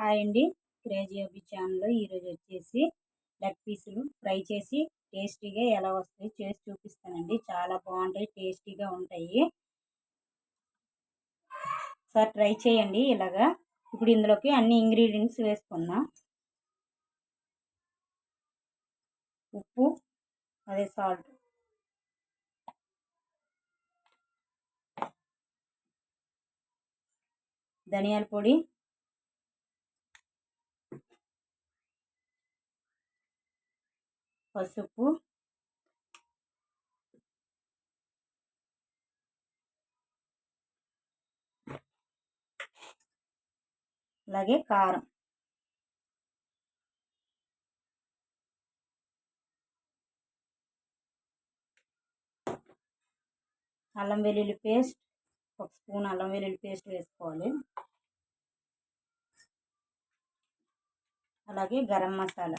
Hi అండి crazy అబ్బి ఛానల్లో ఈరోజు వచ్చేసి లెగ్ పీసులు ఫ్రై చేసి టేస్టీగా ఎలా వస్తాయి చేసి చూపిస్తానండి. చాలా బాగుంటాయి టేస్టీగా ఉంటాయి. సార్ ట్రై చేయండి ఇలాగా. ఇప్పుడు ఇందులోకి అన్ని ఇంగ్రీడియంట్స్ వేసుకుందాం. ఉప్పు అదే సాల్ట్. ధనియాల పొడి పసుపు. అలాగే కారం. అల్లం వెల్లుల్లి పేస్ట్ ఒక స్పూన్ అల్లం వెల్లుల్లి పేస్ట్ వేసుకోవాలి. అలాగే గరం మసాలా.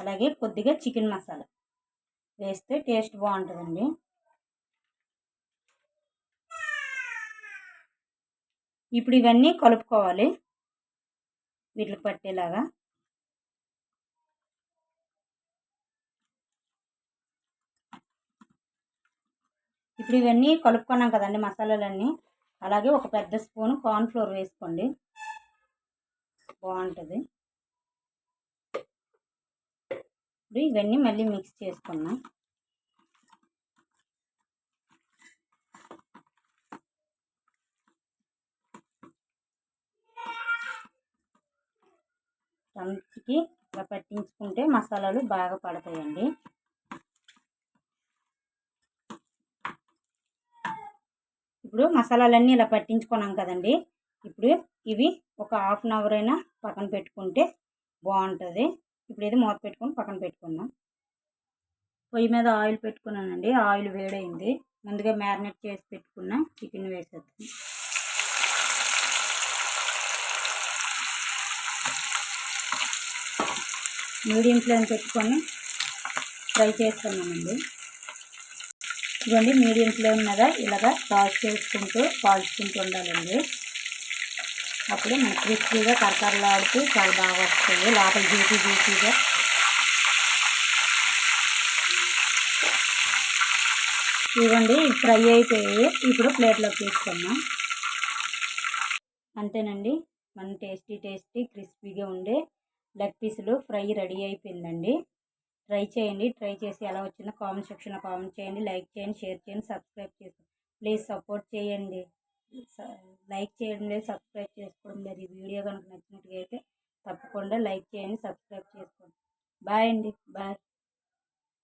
అలాగే కొద్దిగా చికెన్ మసాలా. వేస్తే టేస్ట్ బాగుంటుందండి. ఇప్పుడు ఇవన్నీ కలుపుకోవాలి. వీటికి పట్టేలాగా. ఇప్పుడు ఇవన్నీ కలుపుకున్నాం కదండి మసాలాలన్నీ. అలాగే ఒక పెద్ద స్పూన్ కార్న్ఫ్లోర్ వేసుకోండి. బాగుంటుంది. ఇప్పుడు ఇవన్నీ మళ్ళీ మిక్స్ చేసుకున్నాం చంచికి ఇలా పట్టించుకుంటే మసాలాలు బాగా పడతాయండి. ఇప్పుడు మసాలాలన్నీ ఇలా పట్టించుకున్నాం కదండి. ఇప్పుడు ఇవి ఒక హాఫ్ అన్ అవర్ అయినా పక్కన పెట్టుకుంటే బాగుంటుంది. ఇప్పుడు ఇది మూత పెట్టుకొని పక్కన పెట్టుకుందాం. పొయ్యి మీద ఆయిల్ పెట్టుకున్నానండి. ఆయిల్ వేడైంది. ముందుగా మ్యారినేట్ చేసి పెట్టుకున్న చికెన్ వేసేద్దాం. మీడియం ఫ్లేమ్ పెట్టుకొని ఫ్రై చేస్తున్నామండి. ఇదండి మీడియం ఫ్లేమ్ మీద ఇలాగా టాస్ చేసుకుంటూ కాల్చుకుంటూ ఉండాలండి. అప్పుడు మనకి క్రిస్పీగా కరకరలాడుతూ చాలా బాగా వస్తుంది. లోపల జ్యూసీ జ్యూసీగా. ఇవ్వండి ఫ్రై అయిపోయి ఇప్పుడు ప్లేట్లోకి తీసుకున్నాం అంతేనండి. మన టేస్టీ టేస్టీ క్రిస్పీగా ఉండే లెగ్ పీసులు ఫ్రై రెడీ అయిపోయిందండి. ట్రై చేయండి. ట్రై చేసి ఎలా వచ్చిందో కామెంట్ సెక్షన్లో కామెంట్ చేయండి. లైక్ చేయండి షేర్ చేయండి సబ్స్క్రైబ్ చేసి ప్లీజ్ సపోర్ట్ చేయండి. లైక్ చేయడం లేదు సబ్స్క్రైబ్ చేసుకోవడం లేదు ఈ వీడియో కనుక నచ్చినట్టుగా అయితే తప్పకుండా లైక్ చేయండి సబ్స్క్రైబ్ చేసుకోండి. బాయ్ అండి.